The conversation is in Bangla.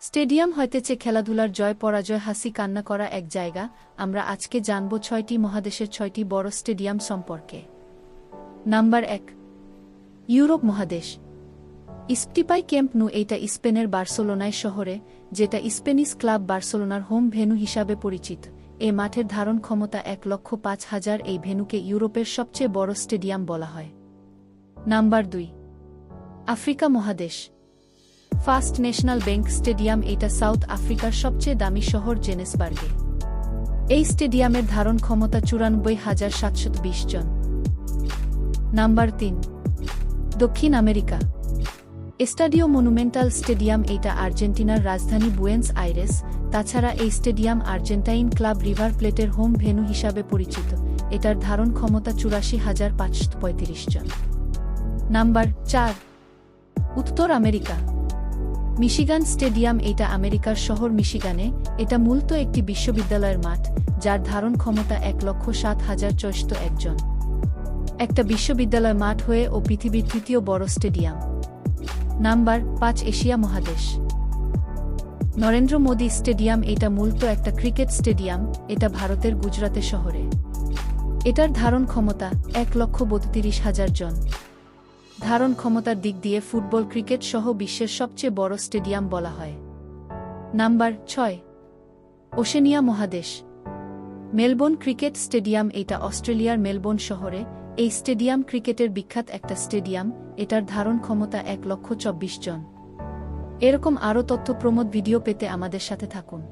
স্টেডিয়াম হইতেছে খেলাধুলার জয়, পরাজয়, হাসি, কান্না করা এক জায়গা। আমরা আজকে জানব ছয়টি মহাদেশের ছয়টি বড় স্টেডিয়াম সম্পর্কে। নাম্বার এক, ইউরোপ মহাদেশ। ইস্টিপাই ক্যাম্প নু এইটা স্পেনের বার্সেলোনায় শহরে, যেটা স্পেনিশ ক্লাব বার্সেলোনার হোম ভেন্যু হিসাবে পরিচিত। এ মাঠের ধারণ ক্ষমতা এক লক্ষ পাঁচ হাজার, এই ভেন্যুকে ইউরোপের সবচেয়ে বড় স্টেডিয়াম বলা হয়। নাম্বার দুই, আফ্রিকা মহাদেশ। ফার্স্ট ন্যাশনাল ব্যাংক স্টেডিয়াম এটা সাউথ আফ্রিকার সবচেয়ে দামি শহর জেনেসবার্গে। এই স্টেডিয়ামের ধারণ ক্ষমতা চুরানব্বই হাজার সাতশত বিশ জন। নাম্বার তিন, দক্ষিণ আমেরিকা। এস্টাডিও মনুমেন্টাল স্টেডিয়াম এটা আর্জেন্টিনার রাজধানী বুয়েন্স আইরেস, তাছাড়া এই স্টেডিয়াম আর্জেন্টাইন ক্লাব রিভার প্লেটের হোম ভেন্যু হিসাবে পরিচিত, এটার ধারণ ক্ষমতা চুরাশি হাজার পাঁচশত পঁয়ত্রিশ জন। নাম্বার চার, উত্তর আমেরিকা। মিশিগান স্টেডিয়াম এটা আমেরিকার শহর মিশিগানে, এটা মূলত একটি বিশ্ববিদ্যালয়ের মাঠ, যার ধারণ ক্ষমতা এক লক্ষ সাত হাজার চৌষত একজন। একটা বিশ্ববিদ্যালয় মাঠ হয়ে ও পৃথিবীর তৃতীয় বড় স্টেডিয়াম। নাম্বার পাঁচ, এশিয়া মহাদেশ। নরেন্দ্র মোদী স্টেডিয়াম এটা মূলত একটা ক্রিকেট স্টেডিয়াম, এটা ভারতের গুজরাতে শহরে। এটার ধারণ ক্ষমতা এক লক্ষ বত্রিশ হাজার জন। ধারণ ক্ষমতার দিক দিয়ে ফুটবল ক্রিকেট সহ বিশ্বের সবচেয়ে বড় স্টেডিয়াম বলা হয়। নাম্বার ছয়, ওশেনিয়া মহাদেশ। মেলবোর্ন ক্রিকেট স্টেডিয়াম এটা অস্ট্রেলিয়ার মেলবোর্ন শহরে। এই স্টেডিয়াম ক্রিকেটের বিখ্যাত একটা স্টেডিয়াম, এটার ধারণ ক্ষমতা এক লক্ষ চব্বিশ জন। এরকম আরও তথ্য প্রমোদ ভিডিও পেতে আমাদের সাথে থাকুন।